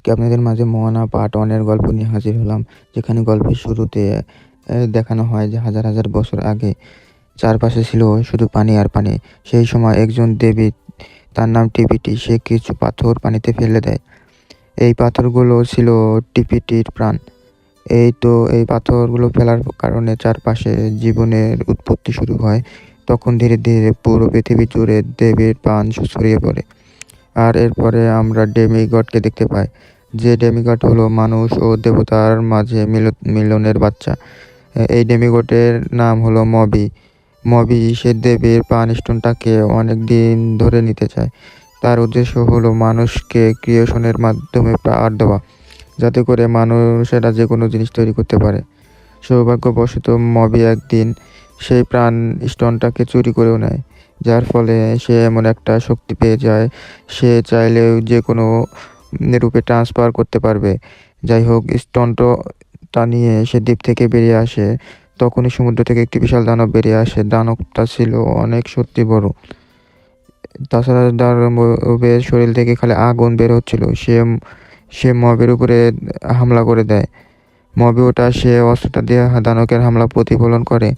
আজকে আপনাদের মাঝে মোয়ানা পার্ট ওয়ানের গল্প নিয়ে হাজির হলাম, যেখানে গল্পের শুরুতে দেখানো হয় যে হাজার হাজার বছর আগে চারপাশে ছিল শুধু পানি আর পানি। সেই সময় একজন দেবী, তার নাম টিপিটি, সে কিছু পাথর পানিতে ফেলে দেয়। এই পাথরগুলো ছিল টিপিটির প্রাণ। এই তো এই পাথরগুলো ফেলার কারণে চারপাশে জীবনের উৎপত্তি শুরু হয়। তখন ধীরে ধীরে পুরো পৃথিবী জুড়ে দেবীর প্রাণ ছড়িয়ে পড়ে। আর এরপরে আমরা ডেমিগডকে দেখতে পাই, যে ডেমিগড হলো মানুষ ও দেবতার মাঝে মিল- মিলনের বাচ্চা। এই ডেমিগডের নাম হলো মবি। মবি সে দেবীর প্রাণ স্টোনটাকে অনেক দিন ধরে নিতে চায়। তার উদ্দেশ্য হলো মানুষকে ক্রিয়েশনের মাধ্যমে পাওয়ার দেওয়া, যাতে করে মানুষেরা যে কোনো জিনিস তৈরি করতে পারে। সৌভাগ্যবশত মবি একদিন সেই প্রাণ স্টোনটাকে চুরি করেও নেয়। যার ফলে সে এমন একটা শক্তি পেয়ে যায়, সে চাইলেও যে কোনো রূপে ট্রান্সফার করতে পারবে। যাই হোক স্টোনটা নিয়ে সে দ্বীপ থেকে বেরিয়ে আসে। তখনই সমুদ্র থেকে একটি বিশাল দানব বেরিয়ে আসে। দানবটা ছিল অনেক সত্যি বড়। তাছাড়া দানবের শরীর থেকে খালি আগুন বের হচ্ছিল। সে সে মবের উপরে হামলা করে দেয়। মবে ওটা সে অস্ত্রটা দিয়ে দানকের হামলা প্রতিফলন করে।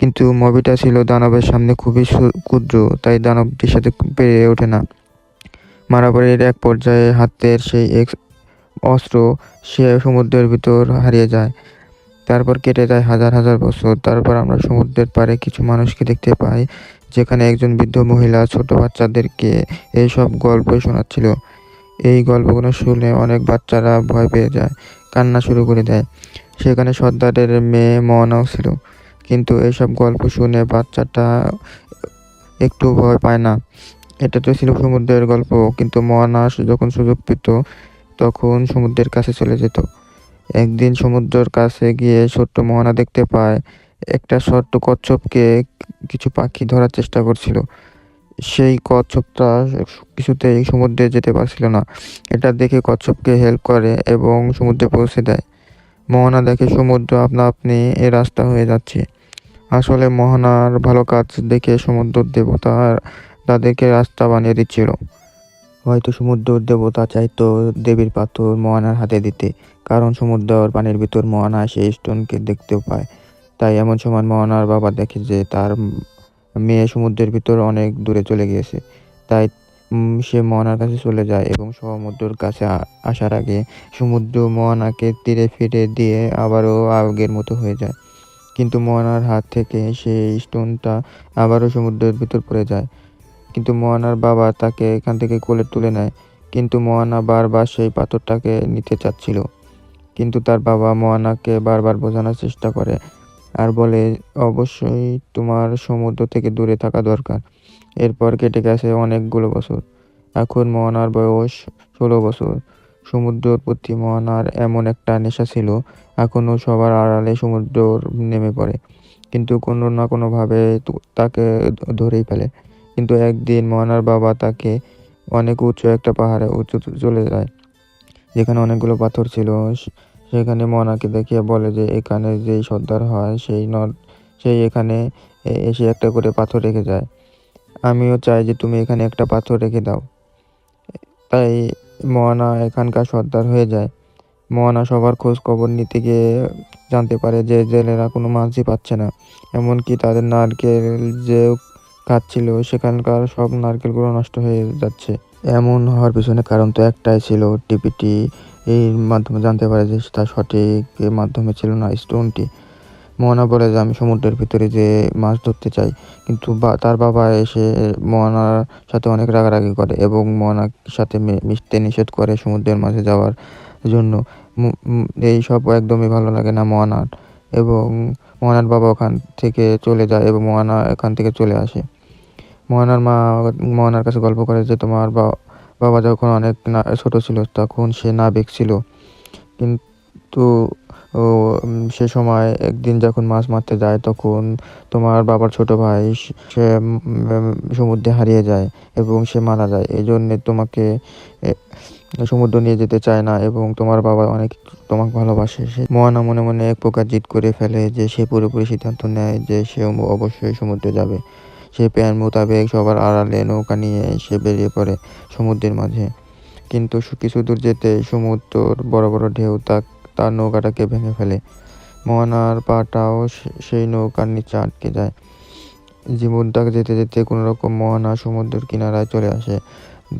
কিন্তু মবিটা ছিল দানবের সামনে খুবই ক্ষুদ্র, তাই দানবটির সাথে পেরে ওঠে না। মারামারির এক পর্যায়ে হাতের সেই এক অস্ত্র সে সমুদ্রের ভিতর হারিয়ে যায়। তারপর কেটে যায় হাজার হাজার বছর। তারপর আমরা সমুদ্রের পাড়ে কিছু মানুষকে দেখতে পাই, যেখানে একজন বৃদ্ধ মহিলা ছোট বাচ্চাদেরকে এইসব গল্প শোনাচ্ছিল। এই গল্পগুলো শুনে অনেক বাচ্চারা ভয় পেয়ে যায়, কান্না শুরু করে দেয়। সেখানে সর্দারের মেয়ে মনাও ছিল। কিন্তু এইসব গল্প শুনে বাচ্চাটা একটু ভয় পায় না। এটা তো ছিল সমুদ্রের গল্প, কিন্তু মহানা যখন সুযোগ পেত, তখন সমুদ্রের কাছে চলে যেত। একদিন সমুদ্রের কাছে গিয়ে ছোট্ট মোহনা দেখতে পায়, একটা ছোট্ট কচ্ছপকে কিছু পাখি ধরার চেষ্টা করছিল। সেই কচ্ছপটা কিছুতেই সমুদ্রে যেতে পারছিল না। এটা দেখে কচ্ছপকে হেল্প করে এবং সমুদ্রে পৌঁছে দেয়। মোহনা দেখে, সমুদ্র আপনা আপনি এ রাস্তা হয়ে যাচ্ছে। আসলে মোহনার ভালো কাজ দেখে সমুদ্র দেবতা তাদেরকে রাস্তা বানিয়ে দিচ্ছিল। হয়তো সমুদ্র দেবতা চাইতো দেবীর পাথর মোহনার হাতে দিতে, কারণ সমুদ্রের পানির ভিতর মোহনা সেই স্টোনকে দেখতে পায়। তাই এমন সময় মোহনার বাবা দেখে যে তার মেয়ে সমুদ্রের ভিতর অনেক দূরে চলে গিয়েছে। তাই সে মোহনার কাছে চলে যায় এবং সমুদ্রের কাছে আসার আগে সমুদ্র মোহনাকে তীরে ফিরে দিয়ে আবারও আগের মতো হয়ে যায়। কিন্তু মোহনার হাত থেকে সেই স্টোনটা আবারও সমুদ্রের ভিতর পড়ে যায়। কিন্তু মোয়ানার বাবা তাকে এখান থেকে কোলে তুলে নেয়, কিন্তু মোয়ানা বারবার সেই পাথরটাকে নিতে চাচ্ছিল। কিন্তু তার বাবা মোয়ানাকে বারবার বোঝানোর চেষ্টা করে আর বলে, অবশ্যই তোমার সমুদ্র থেকে দূরে থাকা দরকার। এরপর কেটে গেছে অনেকগুলো বছর। এখন মোয়ানার বয়স ষোলো বছর। সমুদ্রের প্রতি মোয়ানার এমন একটা নেশা ছিল এখনও সবার আড়ালে সমুদ্র নেমে পড়ে। কিন্তু কোনো না কোনোভাবে তাকে ধরেই ফেলে। কিন্তু একদিন মোহনার বাবা তাকে অনেক উঁচু একটা পাহাড়ে উঁচু চলে যায়। যেখানে অনেকগুলো পাথর ছিল সেখানে মোহনাকে দেখিয়ে বলে যে এখানে যেই সর্দার হয়, সেই নদ সেই এখানে এসে একটা করে পাথর রেখে যায়। আমিও চাই যে তুমি এখানে একটা পাথর রেখে দাও। তাই মোহনা এখানকার সর্দার হয়ে যায়। মোহনা সবার খোঁজ খবর নিতে গিয়ে জানতে পারে যে জেলেরা কোনো মাছই পাচ্ছে না। এমনকি তাদের নারকেল যে খাচ্ছিল, সেখানকার সব নারকেলগুলো নষ্ট হয়ে যাচ্ছে। এমন হওয়ার পিছনে কারণ তো একটাই ছিল টিপিটি। এর মাধ্যমে জানতে পারে যে তার সঠিক মাধ্যমে ছিল না স্টোনটি। মোহনা বলে যে, আমি সমুদ্রের ভিতরে যে মাছ ধরতে চাই। কিন্তু তার বাবা এসে মোহনার সাথে অনেক রাগারাগি করে এবং মোহনার সাথে মিশতে নিষেধ করে সমুদ্রের মাঝে যাওয়ার জন্য। এই সব একদমই ভালো লাগে না মোহনার এবং মোহনার বাবা ওখান থেকে চলে যায় এবং মোহনা এখান থেকে চলে আসে। মোহনার মা মোহনার কাছে গল্প করে যে তোমার বাবা যখন অনেক না, ছোট ছিল তখন সে নাবিক ছিল। কিন্তু সে সময় একদিন যখন মাছ মারতে যায় তখন তোমার বাবার ছোট ভাই সে- সমুদ্রে হারিয়ে যায় এবং সে মারা যায়। এই জন্যে তোমাকে সমুদ্র নিয়ে যেতে চায় না এবং তোমার বাবা অনেক তোমাকে ভালোবাসে। সে মোহনা মনে মনে এক প্রকার জিদ করে ফেলে যে সে পুরোপুরি সিদ্ধান্ত নেয় যে সে অবশ্যই সমুদ্রে যাবে। সে প্ল্যান মোতাবেক সবার আড়ালে নৌকা নিয়ে সে বেরিয়ে পড়ে সমুদ্রের মাঝে। কিন্তু কিছু দূর যেতে সমুদ্রর বড় বড় ঢেউ তা তার নৌকাটাকে ভেঙে ফেলে। মোহনার পাটাও সেই নৌকার নিচে আটকে যায়। জীবনটা যেতে যেতে কোনো রকম মোহনা সমুদ্রের কিনারায় চলে আসে।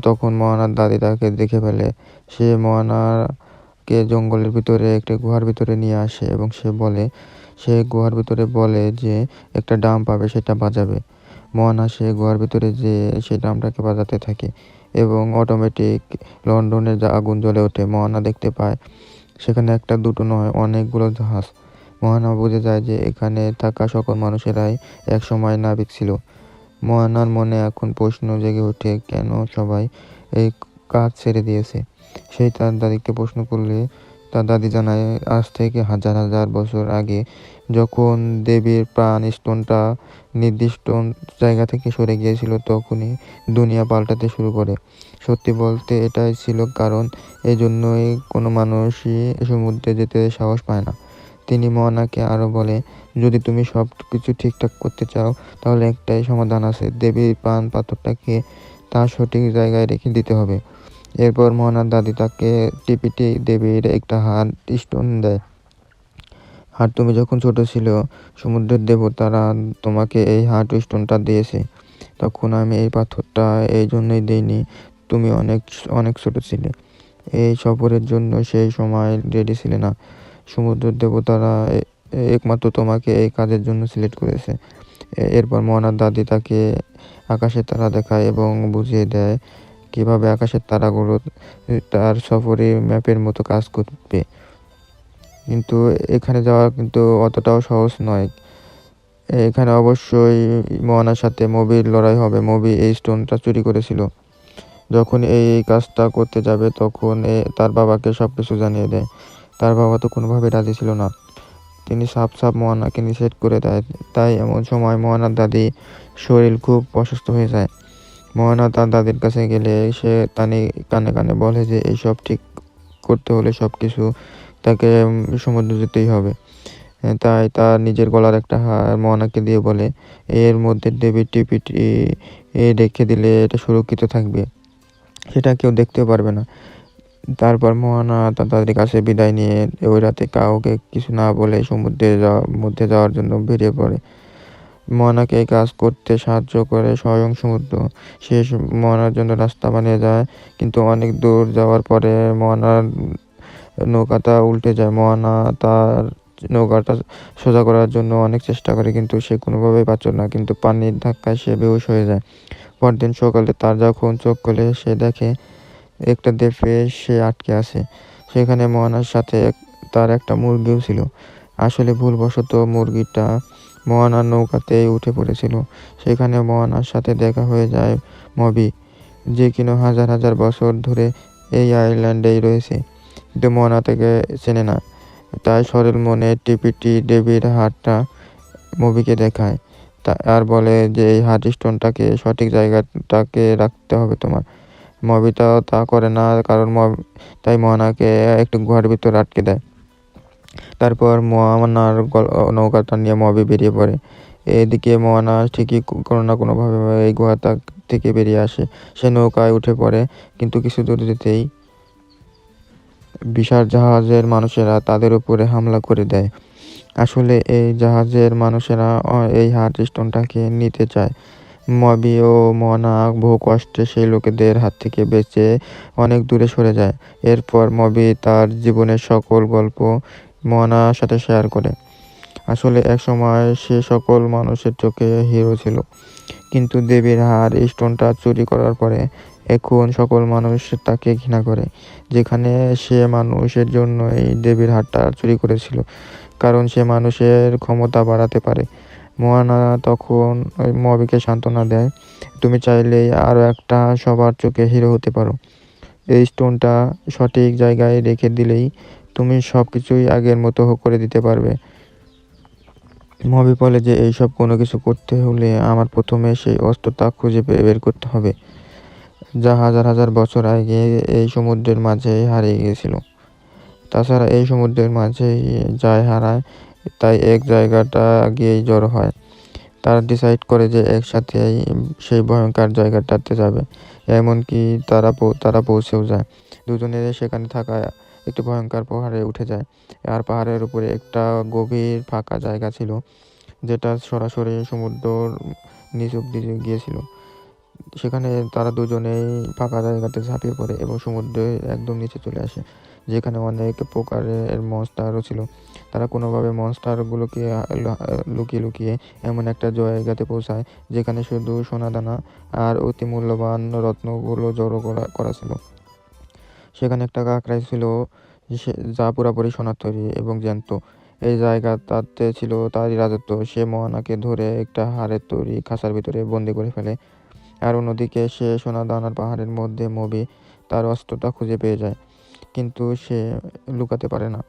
তখন মোহনার দাদি তাকে দেখে ফেলে। সে মোহনাকে জঙ্গলের ভিতরে, একটি গুহার ভিতরে নিয়ে আসে এবং সে বলে, সে গুহার ভিতরে বলে যে, একটা ডাম পাবে, সেটা বাজাবে। মোহনা সে গুহার ভিতরে যে, সেই ড্রামটাকে বাজাতে থাকে এবং অটোমেটিক লন্ডনের যা আগুন জ্বলে ওঠে মোহনা দেখতে পায়। সেখানে একটা দুটো নয়, অনেকগুলো জাহাজ। মোহনা বুঝে যায় যে, এখানে থাকা সকল মানুষেরাই একসময় নাবিক ছিল। মোহনার মনে এখন প্রশ্ন জেগে ওঠে, কেন সবাই এই কাজ ছেড়ে দিয়েছে? সেই তার দাদিকে প্রশ্ন করলে তার দাদি জানায়, আজ থেকে হাজার হাজার বছর আগে যখন দেবীর প্রাণ স্টোনটা নির্দিষ্ট জায়গা থেকে সরে গিয়েছিল, তখনই দুনিয়া পাল্টাতে শুরু করে। সত্যি বলতে এটাই ছিল কারণ এই জন্যই কোনো মানুষই সমুদ্রে যেতে সাহস পায় না। তিনি মোহনাকে আরও বলে, যদি তুমি সব কিছু ঠিকঠাক করতে চাও, তাহলে একটাই সমাধান আছে। দেবীর পান পাথরটাকে তার সঠিক জায়গায় রেখে দিতে হবে। এরপর মোহনার দাদি তাকে টিপিটি দেবীর একটা হাত স্টোন দেয়। আর তুমি যখন ছোট ছিল, সমুদ্রের দেবতারা তোমাকে এই হার্ট স্টোনটা দিয়েছে। তখন আমি এই পাথরটা এই জন্যই দিইনি, তুমি অনেক অনেক ছোট ছিলে। এই সফরের জন্য সেই সময় রেডি ছিলে না। সমুদ্রের দেবতারা একমাত্র তোমাকে এই কাজের জন্য সিলেক্ট করেছে। এরপর মহানার দাদি তাকে আকাশের তারা দেখায় এবং বুঝিয়ে দেয় কীভাবে আকাশের তারাগুলো তার সফরে ম্যাপের মতো কাজ করবে। কিন্তু এখানে যাওয়া কিন্তু অতটাও সহজ নয়। এখানে অবশ্যই মোহনার সাথে মবির লড়াই হবে। মবি এই স্টোনটা চুরি করেছিল। যখন এই কাজটা করতে যাবে তখন তার বাবাকে সব কিছু জানিয়ে দেয়। তার বাবা তো কোনোভাবে রাজি ছিল না। তিনি সাপ সাপ মোহনাকে নিষেধ করে দেয়। তাই এমন সময় মোহনার দাদি শরীর খুব অসুস্থ হয়ে যায়। মোহনা তার দাদির কাছে গেলে সে তানি কানে কানে বলে যে, এইসব ঠিক করতে হলে সব কিছু তাকে সমুদ্রে যেতেই হবে। তাই তার নিজের গলার একটা হার মোহনাকে দিয়ে বলে, এর মধ্যে দেবীর টিপিটি রেখে দিলে এটা সুরক্ষিত থাকবে। সেটা কেউ দেখতেও পারবে না। তারপর মোহনা তার দাদির কাছে বিদায় নিয়ে ওই রাতে কাউকে কিছু না বলে সমুদ্রে যাওয়ার মধ্যে যাওয়ার জন্য বেরিয়ে পড়ে। মোহনাকে কাজ করতে সাহায্য করে স্বয়ং সমুদ্র। সে মোহনার জন্য রাস্তা বানিয়ে যায়, কিন্তু অনেক দূর যাওয়ার পরে মোহনার নৌকাটা উল্টে যায়। মোহনা তার নৌকাটা সোজা করার জন্য অনেক চেষ্টা করে, কিন্তু সে কোনোভাবেই পারছিল না, কিন্তু পানির ধাক্কায় সে বেহুশ হয়ে যায়। পরদিন সকালে তার যখন চোখ খুলে, সে দেখে একটা দ্বীপে সে আটকে আছে। সেখানে মোহনার সাথে তার একটা মুরগিও ছিল। আসলে ভুলবশত মুরগিটা মোহনার নৌকাতেই উঠে পড়েছিল। সেখানে মোহনার সাথে দেখা হয়ে যায় মবি, যে কিনা হাজার হাজার বছর ধরে এই আইল্যান্ডেই রয়েছে। কিন্তু মোহনা থেকে চেনে না। তাই সরল মনে টিপিটি দেবীর হাতটা মুভিকে দেখায়। আর বলে যে এই হার্ট স্টোনটাকে সঠিক জায়গাটাকে রাখতে হবে তোমার। মবিতাও তা করে না, কারণ তাই মোহনাকে একটু গুহার ভিতর আটকে দেয়। তারপর মোহনার নৌকাটা নিয়ে মবি বেরিয়ে পড়ে। এদিকে মোহনা ঠিকই কোনো না কোনোভাবে এই গুহাটা থেকে বেরিয়ে আসে। সে নৌকায় উঠে পড়ে, কিন্তু কিছু দূর যেতেই বিশাল জাহাজের মানুষেরা তাদের উপরে হামলা করে দেয়। আসলে এই জাহাজের মানুষেরা এই হার্ট স্টোনটাকে নিতে চায়। মবি ও মনা বহু কষ্টে সেই লোকেদের হাত থেকে বেঁচে অনেক দূরে সরে যায়। এরপর মবি তার জীবনের সকল গল্প মনার সাথে শেয়ার করে। আসলে এক সময় সে সকল মানুষের চোখে হিরো ছিল। কিন্তু দেবীর হার স্টোনটা চুরি করার পরে এখন সকল মানুষ তাকে ঘৃণা করে, যেখানে সে মানুষের জন্য এই দেবীর হারটা চুরি করেছিল। কারণ সে মানুষের ক্ষমতা বাড়াতে পারে। মোয়ানা তখন ওই মবিকে সান্ত্বনা দেয়, তুমি চাইলেই আরও একটা সবার চোখে হিরো হতে পারো। এই স্টোনটা সঠিক জায়গায় রেখে দিলেই তুমি সব কিছুই আগের মতো করে দিতে পারবে। মবি বলে যে, এইসব কোনো কিছু করতে হলে আমার প্রথমে সেই অস্ত্রটা খুঁজে বের করতে হবে। যা হাজার হাজার বছর আগে এই সমুদ্রের মাঝে হারিয়ে গিয়েছিল। তাছাড়া এই সমুদ্রের মাঝে যায় হারায় তাই এক জায়গাটা গিয়েই জড়ো হয়। তারা ডিসাইড করে যে একসাথে সেই ভয়ঙ্কর জায়গাটাতে যাবে। এমনকি তারা তারা পৌঁছেও যায়। দুজনে সেখানে থাকা একটি ভয়ঙ্কর পাহাড়ে উঠে যায়। আর পাহাড়ের উপরে একটা গভীর ফাঁকা জায়গা ছিল, যেটা সরাসরি সমুদ্রর নিচ অব্দি গিয়েছিল। সেখানে তারা দুজনেই ফাঁকা জায়গাতে ঝাঁপিয়ে পড়ে এবং সমুদ্রে একদম নিচে চলে আসে। যেখানে অনেক প্রকারের মনস্টারও ছিল। তারা কোনোভাবে মনস্টারগুলোকে লুকিয়ে লুকিয়ে এমন একটা জায়গাতে পৌঁছায়, যেখানে শুধু সোনাদানা আর অতি মূল্যবান রত্নগুলো জড়ো করা করা ছিল। সেখানে একটা কাঁকড়াই ছিল যা পুরাপুরি সোনার তৈরি এবং জ্যান্ত। এই জায়গা তাতে ছিল তারই রাজত্ব। সে মোয়ানাকে ধরে একটা হাড়ের তৈরি খাঁচার ভিতরে বন্দি করে ফেলে। আর অন্যদিকে সে সোনাদানার পাহাড়ের মধ্যে মবি তার অস্ত্রটা খুঁজে পেয়ে যায়। কিন্তু সে লুকাতে পারে না।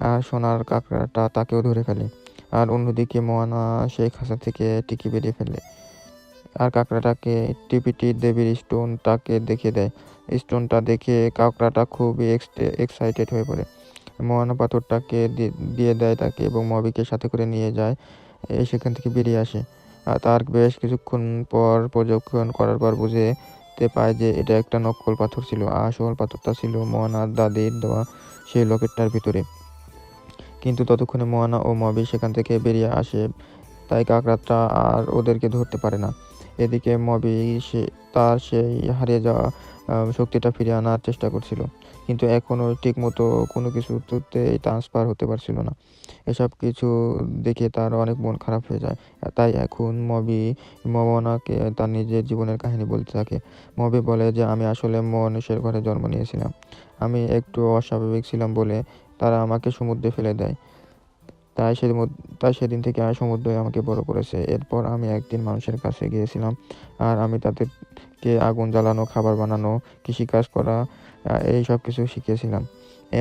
আর সোনার কাঁকড়াটা তাকেও ধরে ফেলে। আর অন্যদিকে মোয়ানা সেই খাঁচা থেকে টিকি বেরিয়ে ফেলে। আর কাঁকড়াটাকে টিপিটি দেবীর স্টোনটাকে দেখে দেয়। স্টোনটা দেখে কাঁকড়াটা খুবই এক্সাইটেড হয়ে পড়ে। মোয়ানা পাথরটাকে দিয়ে দেয় তাকে এবং মবিকে সাথে করে নিয়ে যায় সেখান থেকে বেরিয়ে আসে। আর তার বেশ কিছুক্ষণ পর পর্যবেক্ষণ করার পর বুঝতে পায় যে এটা একটা নকল পাথর ছিল, আসল পাথরটা ছিল মোয়ানার দাদির দেওয়া সেই লকেটটার ভিতরে। কিন্তু ততক্ষণে মোয়ানা ও মবি সেখান থেকে বেরিয়ে আসে, তাই কাকড়াটা আর ওদেরকে ধরতে পারে না। এদিকে মবি সে, তার সেই হারিয়ে যাওয়া শক্তিটা ফিরে আনার চেষ্টা করছিল। কিন্তু এখনও ঠিকমতো কোনো কিছুতেই ট্রান্সফার হতে পারছিল না। এসব কিছু দেখে তার অনেক মন খারাপ হয়ে যায়। তাই এখন মবি, মমনাকে তার নিজের জীবনের কাহিনী বলতে থাকে। মবি বলে যে, আমি আসলে মানুষের ঘরে জন্ম নিয়েছিলাম। আমি একটু অস্বাভাবিক ছিলাম বলে তারা আমাকে সমুদ্রে ফেলে দেয়। তাই সে তাই সেদিন থেকে সমুদ্রই আমাকে বড় করেছে। এরপর আমি একদিন মানুষের কাছে গিয়েছিলাম। আর আমি তাদেরকে আগুন জ্বালানো, খাবার বানানো, কৃষিকাজ করা এই সব কিছু শিখেছিলাম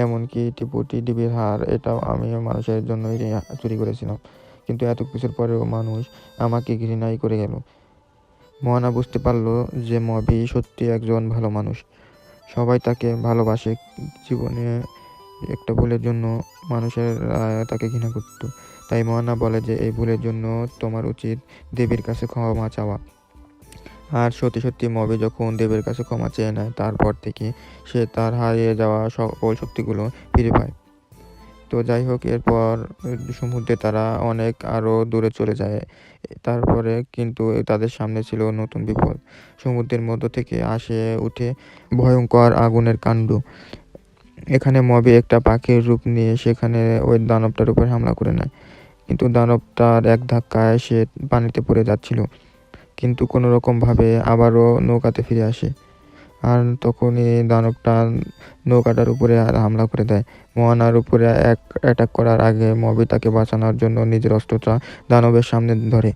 এমনকি টিপুটি ডিবির হার, এটাও আমি মানুষের জন্যই চুরি করেছিলাম। কিন্তু এত কিছুর পরেও মানুষ আমাকে ঘৃণাই করে গেল। মোয়ানা বুঝতে পারল যে মবি সত্যি একজন ভালো মানুষ। সবাই তাকে ভালোবাসে, জীবনে একটা ভুলের জন্য মানুষের তাকে ঘৃণা করতো। তাই মহানা বলে যে, এই ভুলের জন্য তোমার উচিত দেবীর কাছে ক্ষমা চাওয়া। আর সত্যি সত্যি মবি যখন দেবের কাছে ক্ষমা চেয়ে নেয়, তারপর থেকে সে তার হারিয়ে যাওয়া সকল শক্তিগুলো ফিরে পায়। তো যাই হোক, এরপর সমুদ্রে তারা অনেক আরও দূরে চলে যায়। তারপরে কিন্তু তাদের সামনে ছিল নতুন বিপদ। সমুদ্রের মধ্য থেকে আসে, উঠে ভয়ঙ্কর আগুনের কাণ্ড। এখানে মবি একটা পাখির রূপ নিয়ে সেখানে ওই দানবটার উপর হামলা করে নেয়। কিন্তু দানবটার এক ধাক্কায় সে পানিতে পড়ে যাচ্ছিল। কিন্তু কোনো রকমভাবে আবারও নৌকাতে ফিরে আসে। আর তখনই দানবটা নৌকাটার উপরে আর হামলা করে দেয়। মোয়ানার উপরে এক অ্যাটাক করার আগে মবি তাকে বাঁচানোর জন্য নিজের অস্ত্রটা দানবের সামনে ধরে।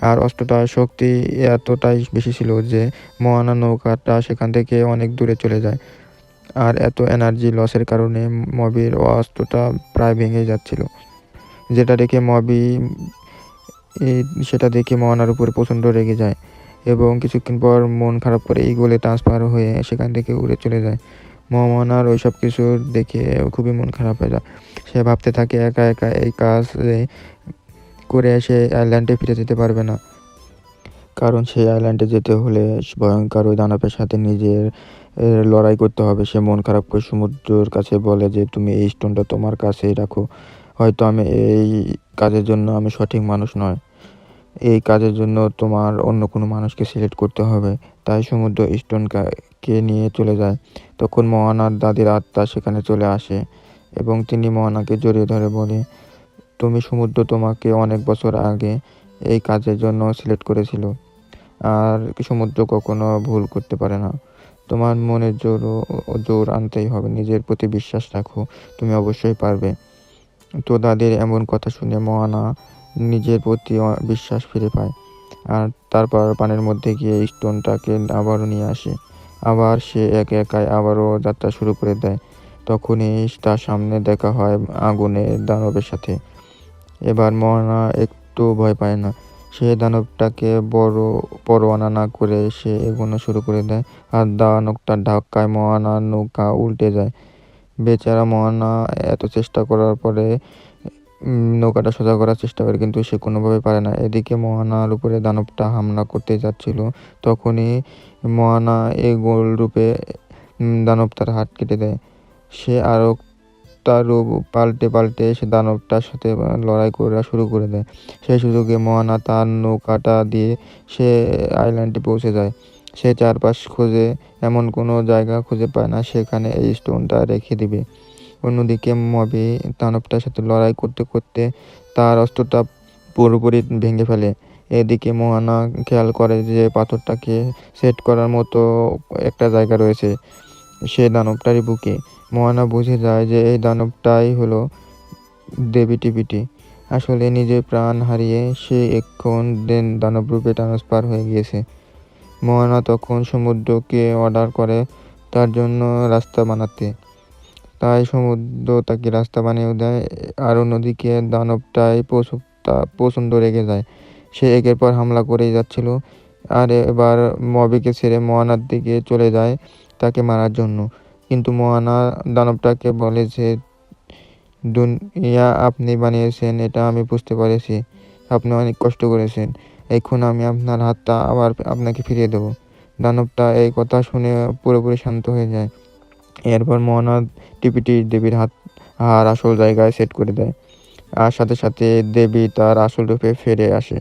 আর অস্ত্রটার শক্তি এতটাই বেশি ছিল যে মোয়ানা নৌকাটা সেখান থেকে অনেক দূরে চলে যায়। আর এত এনার্জি লসের কারণে মবির অস্ত্রটা প্রায় ভেঙে যাচ্ছিল। যেটা দেখে মবি সেটা দেখে মহানার উপরে প্রচণ্ড রেগে যায় এবং কিছুক্ষণ পর মন খারাপ করে এই ইগোলে ট্রান্সফার হয়ে সেখান থেকে উড়ে চলে যায়। মোহাম্মনার ওই সব কিছু দেখে খুবই মন খারাপ হয়ে যায়। সে ভাবতে থাকে, একা একা এই কাজ করে সে আইল্যান্ডে ফিরে যেতে পারবে না। কারণ সেই আইল্যান্ডে যেতে হলে ভয়ঙ্কর ওই দানবের সাথে নিজের লড়াই করতে হবে। সে মন খারাপ করে সমুদ্রের কাছে বলে যে, তুমি এই স্টোনটা তোমার কাছেই রাখো। হয়তো আমি এই কাজের জন্য আমি সঠিক মানুষ নয়। এই কাজের জন্য তোমার অন্য কোনো মানুষকে সিলেক্ট করতে হবে। তাই সমুদ্র স্টোনকে নিয়ে চলে যায়। তখন মহানার দাদির আত্মা সেখানে চলে আসে এবং তিনি মহানাকে জড়িয়ে ধরে বলে, তুমি সমুদ্র তোমাকে অনেক বছর আগে এই কাজের জন্য সিলেক্ট করেছিল। আর সমুদ্র কখনো ভুল করতে পারে না। তোমার মনের জোর জোর আনতেই হবে। নিজের প্রতি বিশ্বাস রাখো। তুমি অবশ্যই পারবে। তো দাদির এমন কথা শুনে মহানা নিজের প্রতি বিশ্বাস ফিরে পায়। আর তারপর পানির মধ্যে গিয়ে স্টোনটাকে আবারও নিয়ে আসে। আবার সে একে একাই আবারও যাত্রা শুরু করে দেয়। তখনই তার সামনে দেখা হয় আগুনের দানবের সাথে। এবার মহানা একটু ভয় পায় না। সে দানবটাকে বড় পরোয়ানা না করে সে এগোনো শুরু করে দেয়। আর দানবটার ধাক্কায় মহানার নৌকা উল্টে যায়। বেচারা মহানা এত চেষ্টা করার পরে নৌকাটা সোজা করার চেষ্টা করে, কিন্তু সে কোনোভাবে পারে না। এদিকে মহানার উপরে দানবটা হামলা করতে যাচ্ছিল, তখনই মহানা এই গোল রূপে দানব তার হাত কেটে দেয়। সে আরও তার রূপ পাল্টে পাল্টে সে দানবটার সাথে লড়াই করা শুরু করে দেয়। সেই সুযোগে মহানা তার নৌকাটা দিয়ে সে আইল্যান্ডে পৌঁছে যায়। সে চারপাশ খোঁজে, এমন কোনো জায়গা খুঁজে পায় না, সেখানে এই স্টোনটা রেখে দিবে। অন্যদিকে মবি দানবটার সাথে লড়াই করতে করতে তার অস্ত্রটা পুরোপুরি ভেঙে ফেলে। এদিকে মোহানা খেয়াল করে যে পাথরটাকে সেট করার মতো একটা জায়গা রয়েছে, সে দানবটারই বুকে। মোয়ানা বুঝে যায় যে এই দানবটাই হলো দেবী টিপিটি আসলে নিজের প্রাণ হারিয়ে সে এখন দেন দানব রূপে ট্রান্সফার হয়ে গিয়েছে। মোয়ানা তখন সমুদ্রকে অর্ডার করে তার জন্য রাস্তা বানাতে। তাই সমুদ্র তাকে রাস্তা বানিয়ে দেয়, আর অন্যদিকে দানবটাই প্রচণ্ড রেগে যায়। সে একের পর হামলা করেই যাচ্ছিল, আর এবার মবিকে ছেড়ে মোয়ানার দিকে চলে যায় তাকে মারার জন্য। কিন্তু মোয়ানা দানবটাকে বলে যে, দুনিয়া আপনি বানিয়েছেন, এটা আমি বুঝতে পেরেছি। আপনি অনেক কষ্ট করেছেন। এখন আমি আপনার হাতটা আবার আপনাকে ফিরিয়ে দেবো। দানবটা এই কথা শুনে পুরোপুরি শান্ত হয়ে যায়। এরপর মোহনা টিপিটি দেবীর হাত আর আসল জায়গায় সেট করে দেয়। আর সাথে সাথে দেবী তার আসল রূপে ফিরে আসে।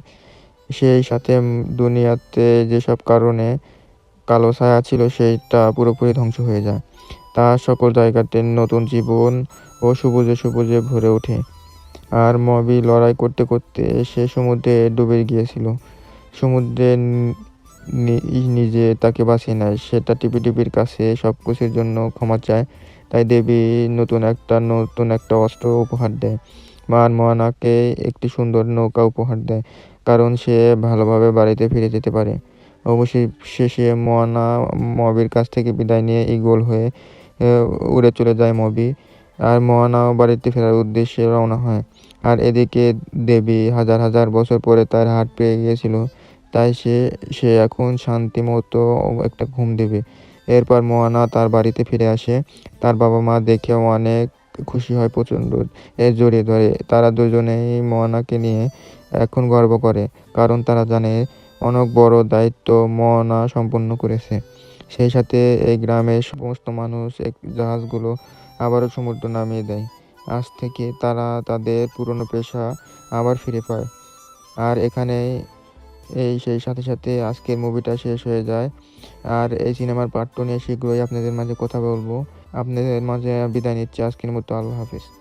সেই সাথে দুনিয়াতে যেসব কারণে কালো ছায়া ছিল, সেইটা পুরোপুরি ধ্বংস হয়ে যায়। তার সকল জায়গাতে নতুন জীবন ও সবুজে সবুজে ভরে ওঠে। আর মবি লড়াই করতে করতে সে সমুদ্রে ডুবে গিয়েছিল। সমুদ্রে নিজে তাকে বাঁচিয়ে নেয়। সেটা টিপি টিপির কাছে সব কিছুর জন্য ক্ষমা চায়। তাই দেবী নতুন একটা নতুন একটা অস্ত্র উপহার দেয়। আর মোয়ানাকে একটি সুন্দর নৌকা উপহার দেয়, কারণ সে ভালোভাবে বাড়িতে ফিরে যেতে পারে। অবশ্যই শেষে মোয়ানা মবির কাছ থেকে বিদায় নিয়ে ইগল হয়ে উড়ে চলে যায় মবি। আর মোয়ানাও বাড়িতে ফেরার উদ্দেশ্যে রওনা হয়। আর এদিকে দেবী হাজার হাজার বছর পরে তার হাট পেয়ে গিয়েছিল। তাই সে সে এখন শান্তি মতো একটা ঘুম দেবে। এরপর মোয়ানা তার বাড়িতে ফিরে আসে। তার বাবা মা দেখে অনেক খুশি হয় প্রচণ্ড। এর জড়িয়ে ধরে। তারা দুজনেই মোয়ানাকে নিয়ে এখন গর্ব করে, কারণ তারা জানে অনেক বড় দায়িত্ব মোয়ানা সম্পন্ন করেছে। সেই সাথে এই গ্রামের সমস্ত মানুষ এক জাহাজগুলো আবারও সমুদ্র নামিয়ে দেয়। আজ থেকে তারা তাদের পুরনো পেশা আবার ফিরে পায়। আর এখানে এই সেই সাথে সাথে আজকের মুভিটা শেষ হয়ে যায়। আর এই সিনেমার পার্ট টু নিয়ে শীঘ্রই আপনাদের মাঝে কথা বলব। আপনাদের মাঝে বিদায় নিচ্ছি। আজকের মতো আল্লাহ হাফিজ।